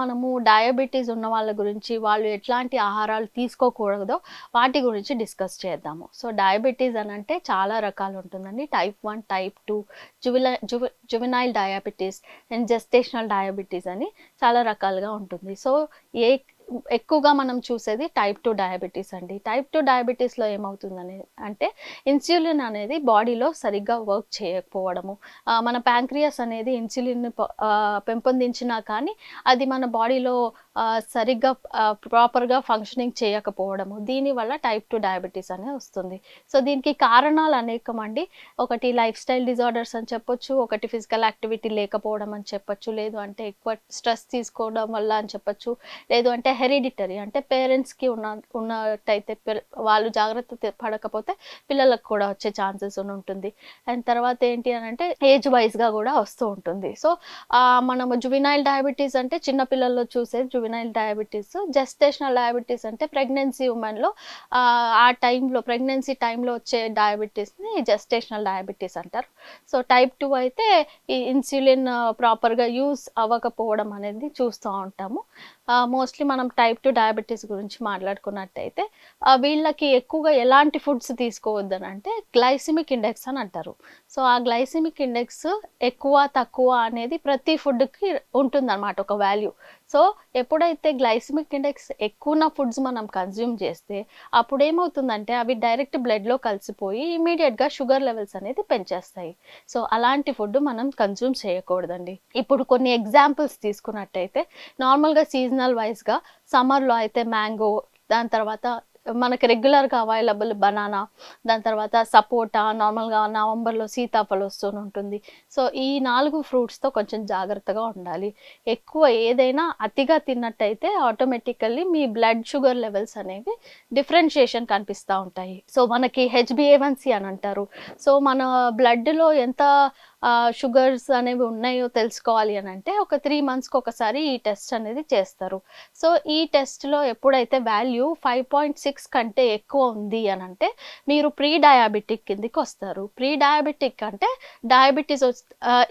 మనము డయాబెటీస్ ఉన్న వాళ్ళ గురించి వాళ్ళు ఎట్లాంటి ఆహారాలు తీసుకోకూడదో వాటి గురించి డిస్కస్ చేద్దాము. సో డయాబెటీస్ అని అంటే చాలా రకాలు ఉంటుందండి. టైప్ వన్ టైప్ టూ జువిల జువ juvenile diabetes and gestational diabetes అని చాలా రకాలుగా ఉంటుంది. సో ఏ ఎక్కువగా మనం చూసేది టైప్ టూ డయాబెటీస్ అండి. టైప్ టూ డయాబెటీస్లో ఏమవుతుందని అంటే ఇన్సులిన్ అనేది బాడీలో సరిగ్గా వర్క్ చేయకపోవడము. మన ప్యాంక్రియాస్ అనేది ఇన్సులిన్ పెంపొందించినా కానీ అది మన బాడీలో సరిగ్గా ప్రాపర్గా ఫంక్షనింగ్ చేయకపోవడము దీనివల్ల టైప్ టూ డయాబెటీస్ అనేది వస్తుంది. సో దీనికి కారణాలు అనేకం అండి. ఒకటి లైఫ్ స్టైల్ డిజార్డర్స్ అని చెప్పొచ్చు ఒకటి ఫిజికల్ యాక్టివిటీ లేకపోవడం అని చెప్పొచ్చు లేదు అంటే ఎక్కువ స్ట్రెస్ తీసుకోవడం వల్ల అని చెప్పొచ్చు లేదు అంటే హెరిడిటరీ అంటే పేరెంట్స్కి ఉన్న ఉన్నట్టయితే వాళ్ళు జాగ్రత్త పడకపోతే పిల్లలకు కూడా వచ్చే ఛాన్సెస్ ఉంటుంది. అండ్ తర్వాత ఏంటి అని అంటే ఏజ్ వైజ్గా కూడా వస్తూ ఉంటుంది. సో మనము జువినైల్ డయాబెటీస్ అంటే చిన్న పిల్లల్లో చూసే జువినైల్ డయాబెటీస్ జెస్టేషనల్ డయాబెటీస్ అంటే ప్రెగ్నెన్సీ ఉమెన్లో ఆ టైంలో ప్రెగ్నెన్సీ టైంలో వచ్చే డయాబెటీస్ని జెస్టేషనల్ డయాబెటీస్ అంటారు. సో టైప్ టూ అయితే ఈ ఇన్సులిన్ ప్రాపర్గా యూస్ అవ్వకపోవడం అనేది చూస్తూ ఉంటాము. మోస్ట్లీ మనం టైప్ టూ డయాబెటీస్ గురించి మాట్లాడుకున్నట్టయితే వీళ్ళకి ఎక్కువగా ఎలాంటి ఫుడ్స్ తీసుకోవద్దని అంటే గ్లైసిమిక్ ఇండెక్స్ అని అంటారు. సో ఆ గ్లైసిమిక్ ఇండెక్స్ ఎక్కువ తక్కువ అనేది ప్రతి ఫుడ్కి ఉంటుందన్నమాట ఒక వాల్యూ సో ఎప్పుడైతే గ్లైసిమిక్ ఇండెక్స్ ఎక్కువ ఉన్న ఫుడ్స్ మనం కన్జ్యూమ్ చేస్తే అప్పుడు ఏమవుతుందంటే అవి డైరెక్ట్ బ్లడ్లో కలిసిపోయి ఇమీడియట్గా షుగర్ లెవెల్స్ అనేది పెంచేస్తాయి. సో అలాంటి ఫుడ్ మనం కన్జ్యూమ్ చేయకూడదండి. ఇప్పుడు కొన్ని ఎగ్జాంపుల్స్ తీసుకున్నట్టయితే నార్మల్గా సీజనల్ వైజ్గా సమ్మర్లో అయితే మ్యాంగో దాని తర్వాత మనకి రెగ్యులర్గా అవైలబుల్ బనానా దాని తర్వాత సపోటా నార్మల్గా నవంబర్లో సీతాఫలం వస్తూనే ఉంటుంది. సో ఈ నాలుగు ఫ్రూట్స్తో కొంచెం జాగ్రత్తగా ఉండాలి. ఎక్కువ ఏదైనా అతిగా తిన్నట్టయితే ఆటోమేటికల్లీ మీ బ్లడ్ షుగర్ లెవెల్స్ అనేవి డిఫరెన్షియేషన్ కనిపిస్తూ ఉంటాయి. సో మనకి హెచ్బిఏవన్సి అని అంటారు. సో మన బ్లడ్లో ఎంత షుగర్స్ అనేవి ఉన్నాయో తెలుసుకోవాలి అని అంటే ఒక త్రీ మంత్స్కి ఒకసారి ఈ టెస్ట్ అనేది చేస్తారు. సో ఈ టెస్ట్లో ఎప్పుడైతే వాల్యూ ఫైవ్ పాయింట్ సిక్స్ కంటే ఎక్కువ ఉంది అని అంటే మీరు ప్రీ డయాబెటిక్ కిందికి వస్తారు. ప్రీ డయాబెటిక్ అంటే డయాబెటీస్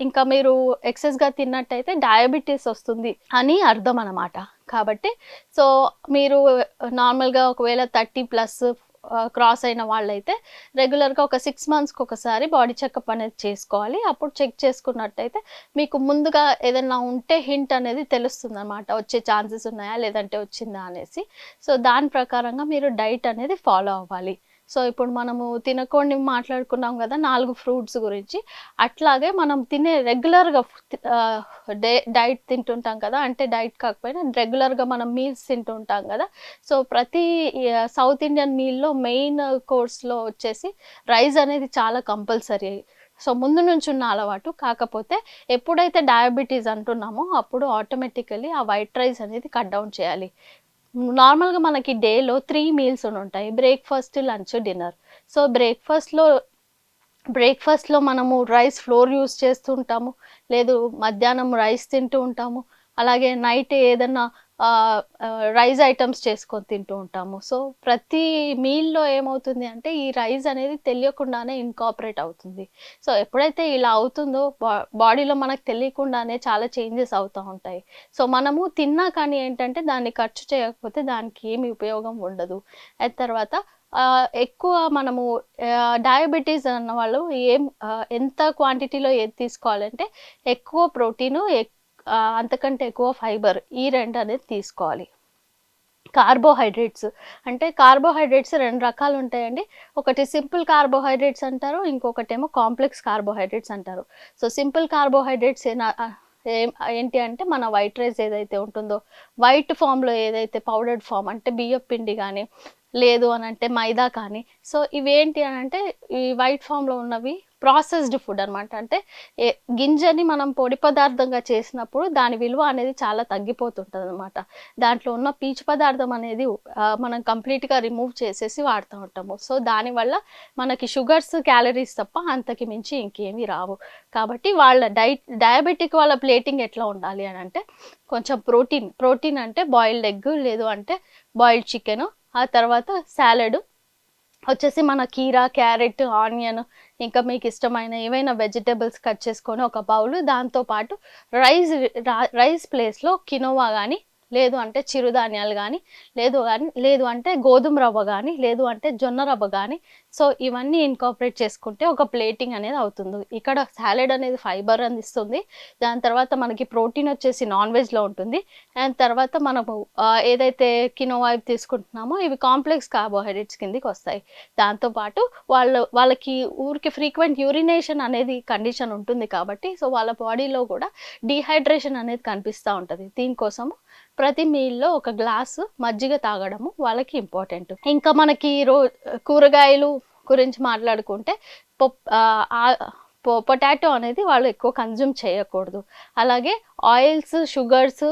ఇంకా మీరు ఎక్సెస్గా తిన్నట్టయితే డయాబెటీస్ వస్తుంది అని అర్థం అనమాట కాబట్టి సో మీరు నార్మల్గా ఒకవేళ థర్టీ ప్లస్ క్రాస్ అయిన వాళ్ళైతే రెగ్యులర్గా ఒక సిక్స్ మంత్స్కి ఒకసారి బాడీ చెకప్ అనేది చేసుకోవాలి. అప్పుడు చెక్ చేసుకున్నట్టయితే మీకు ముందుగా ఏదైనా ఉంటే హింట్ అనేది తెలుస్తుంది అనమాట వచ్చే ఛాన్సెస్ ఉన్నాయా? లేదంటే వచ్చిందా? అనేసి. సో దాని ప్రకారంగా మీరు డైట్ అనేది ఫాలో అవ్వాలి. సో ఇప్పుడు మనము తినకుండా మాట్లాడుకున్నాం కదా నాలుగు ఫ్రూట్స్ గురించి. అట్లాగే మనం తినే రెగ్యులర్గా డే డైట్ తింటుంటాం కదా అంటే డైట్ కాకపోయినా రెగ్యులర్గా మనం మీల్స్ తింటుంటాం కదా. సో ప్రతి సౌత్ ఇండియన్ మీల్లో మెయిన్ కోర్స్లో వచ్చేసి రైస్ అనేది చాలా కంపల్సరీ. సో ముందు నుంచి ఉన్న అలవాటు. కాకపోతే ఎప్పుడైతే డయాబెటీస్ అంటున్నామో అప్పుడు ఆటోమేటికలీ ఆ వైట్ రైస్ అనేది కట్ డౌన్ చేయాలి. నార్మల్గా మనకి డేలో త్రీ మీల్స్ ఉంటాయి. Breakfast lunch dinner. సో బ్రేక్ఫాస్ట్లో బ్రేక్ఫాస్ట్లో మనము రైస్ ఫ్లోర్ యూస్ చేస్తుంటాము లేదు మధ్యాహ్నం రైస్ తింటూ ఉంటాము. అలాగే నైట్ ఏదన్నా రైస్ ఐటమ్స్ చేసుకొని తింటూ ఉంటాము. సో ప్రతి మీల్లో ఏమవుతుంది అంటే ఈ రైస్ అనేది తెలియకుండానే ఇన్కాపరేట్ అవుతుంది. సో ఎప్పుడైతే ఇలా అవుతుందో బా బాడీలో మనకు తెలియకుండానే చాలా చేంజెస్ అవుతూ ఉంటాయి. సో మనము తిన్నా కానీ ఏంటంటే దాన్ని ఖర్చు చేయకపోతే దానికి ఏమి ఉపయోగం ఉండదు. అది తర్వాత ఎక్కువ మనము డయాబెటీస్ అన్న వాళ్ళు ఏం ఎంత క్వాంటిటీలో ఏది తీసుకోవాలంటే ఎక్కువ ప్రోటీను అంతకంటే ఎక్కువ ఫైబర్ ఈ రెండు అనేది తీసుకోవాలి. కార్బోహైడ్రేట్స్. అంటే కార్బోహైడ్రేట్స్ రెండు రకాలు ఉంటాయండి. ఒకటి సింపుల్ కార్బోహైడ్రేట్స్ అంటారు ఇంకొకటేమో కాంప్లెక్స్ కార్బోహైడ్రేట్స్ అంటారు. సో సింపుల్ కార్బోహైడ్రేట్స్ ఏం ఏంటి అంటే మన వైట్ రైస్ ఏదైతే ఉంటుందో వైట్ ఫామ్లో ఏదైతే పౌడర్డ్ ఫామ్ అంటే బియ్యం పిండి కానీ లేదు అని అంటే మైదా కానీ. సో ఇవేంటి అని అంటే ఈ వైట్ ఫామ్లో ఉన్నవి ప్రాసెస్డ్ ఫుడ్ అనమాట అంటే ఏ గింజని మనం పొడి పదార్థంగా చేసినప్పుడు దాని విలువ అనేది చాలా తగ్గిపోతుంటుంది అనమాట దాంట్లో ఉన్న పీచు పదార్థం అనేది మనం కంప్లీట్గా రిమూవ్ చేసేసి వాడుతూ ఉంటాము. సో దానివల్ల మనకి షుగర్స్ క్యాలరీస్ తప్ప అంతకి మించి ఇంకేమీ రావు. కాబట్టి వాళ్ళ డైట్ డయాబెటిక్ వాళ్ళ ప్లేటింగ్ ఎట్లా ఉండాలి అని అంటే కొంచెం ప్రోటీన్ ప్రోటీన్ అంటే బాయిల్డ్ ఎగ్ లేదు అంటే బాయిల్డ్ చికెన్ ఆ తర్వాత సాలడ్. వచ్చేసి మన కీరా క్యారెట్ ఆనియన్ ఇంకా మీకు ఇష్టమైన ఏవైనా వెజిటేబుల్స్ కట్ చేసుకొని ఒక బౌల్. దాంతోపాటు రైస్ రైస్ ప్లేస్లో కినోవా కానీ లేదు అంటే చిరుధాన్యాలు కానీ లేదు కానీ లేదు అంటే గోధుమ రవ్వ కానీ లేదు అంటే జొన్న రవ్వ కానీ సో ఇవన్నీ ఇన్కాపరేట్ చేసుకుంటే ఒక ప్లేటింగ్ అనేది అవుతుంది. ఇక్కడ సాలెడ్ అనేది ఫైబర్ అందిస్తుంది. దాని తర్వాత మనకి ప్రోటీన్ వచ్చేసి నాన్ వెజ్లో ఉంటుంది. అండ్ తర్వాత మనము ఏదైతే కినోవా తీసుకుంటున్నామో ఇవి కాంప్లెక్స్ కార్బోహైడ్రేట్స్ కిందకి వస్తాయి. దాంతోపాటు వాళ్ళు వాళ్ళకి ఊరికి ఫ్రీక్వెంట్ యూరినేషన్ అనేది కండిషన్ ఉంటుంది కాబట్టి సో వాళ్ళ బాడీలో కూడా డీహైడ్రేషన్ అనేది కనిపిస్తూ ఉంటుంది. దీనికోసము ప్రతి మీల్లో ఒక గ్లాసు మజ్జిగ తాగడము వాళ్ళకి ఇంపార్టెంట్ ఇంకా మనకి రో కూరగాయలు గురించి మాట్లాడుకుంటే పొప్ పొటాటో అనేది వాళ్ళు ఎక్కువ కన్జ్యూమ్ చేయకూడదు. అలాగే ఆయిల్స్ షుగర్స్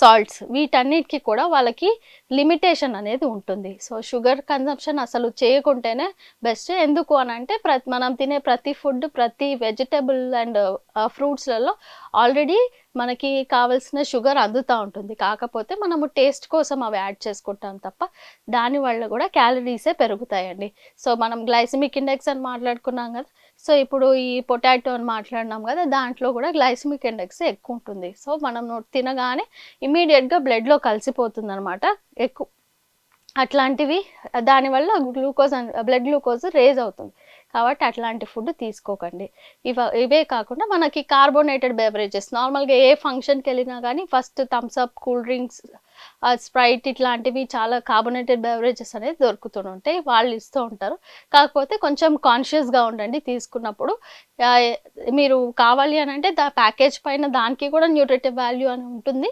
సాల్ట్స్ వీటన్నిటికీ కూడా వాళ్ళకి లిమిటేషన్ అనేది ఉంటుంది. సో షుగర్ కన్సంప్షన్ అసలు చేయకుంటేనే బెస్ట్ ఎందుకు అని అంటే ప్రతి మనం తినే ప్రతి ఫుడ్ ప్రతి వెజిటబుల్ అండ్ ఫ్రూట్స్లలో ఆల్రెడీ మనకి కావాల్సిన షుగర్ అందుతూ ఉంటుంది. కాకపోతే మనము టేస్ట్ కోసం అవి యాడ్ చేసుకుంటాం తప్ప దానివల్ల కూడా క్యాలరీసే పెరుగుతాయండి. సో మనం గ్లైసిమిక్ ఇండెక్స్ అని మాట్లాడుకున్నాం కదా సో ఇప్పుడు ఈ పొటాటో అని మాట్లాడినాం కదా దాంట్లో కూడా గ్లైసిమిక్ ఇండెక్స్ ఎక్కువ ఉంటుంది సో మనం తినగానే ఇమీడియట్గా బ్లడ్లో కలిసిపోతుంది అనమాట ఎక్కువ అట్లాంటివి దానివల్ల గ్లూకోజ్ బ్లడ్ గ్లూకోజ్ రేజ్ అవుతుంది. కాబట్టి అట్లాంటి ఫుడ్ తీసుకోకండి. ఇవ ఇవే కాకుండా మనకి కార్బోనేటెడ్ బెవరేజెస్. నార్మల్గా ఏ ఫంక్షన్కి వెళ్ళినా కానీ first Thums Up cool drinks Sprite ఇట్లాంటివి చాలా కార్బోనేటెడ్ బెవరేజెస్ అనేది దొరుకుతూ ఉంటాయి. వాళ్ళు ఇస్తూ ఉంటారు. కాకపోతే కొంచెం కాన్షియస్గా ఉండండి తీసుకున్నప్పుడు. మీరు కావాలి అని అంటే దా ప్యాకేజ్ పైన దానికి కూడా న్యూట్రిటివ్ వాల్యూ అని ఉంటుంది.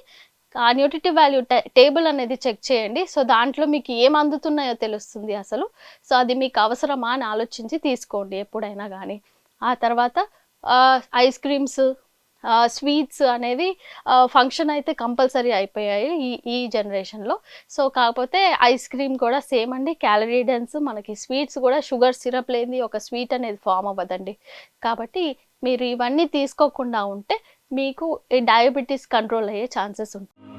ఆ న్యూట్రిటివ్ వాల్యూ టేబుల్ అనేది చెక్ చేయండి. సో దాంట్లో మీకు ఏం అందుతున్నాయో తెలుస్తుంది అసలు. సో అది మీకు అవసరమా అని ఆలోచించి తీసుకోండి ఎప్పుడైనా కానీ ఆ తర్వాత ఐస్ క్రీమ్స్ స్వీట్స్ అనేవి ఫంక్షన్ అయితే కంపల్సరీ అయిపోయాయి ఈ ఈ జనరేషన్లో. సో కాకపోతే ఐస్ క్రీమ్ కూడా సేమ్ అండి. క్యాలరీ డెన్స్ మనకి స్వీట్స్ కూడా షుగర్ సిరప్ లేని ఒక స్వీట్ అనేది ఫామ్ అవ్వదండి. కాబట్టి మీరు ఇవన్నీ తీసుకోకుండా ఉంటే మీకు ఈ డయాబెటీస్ కంట్రోల్ అయ్యే ఛాన్సెస్ ఉంటాయి.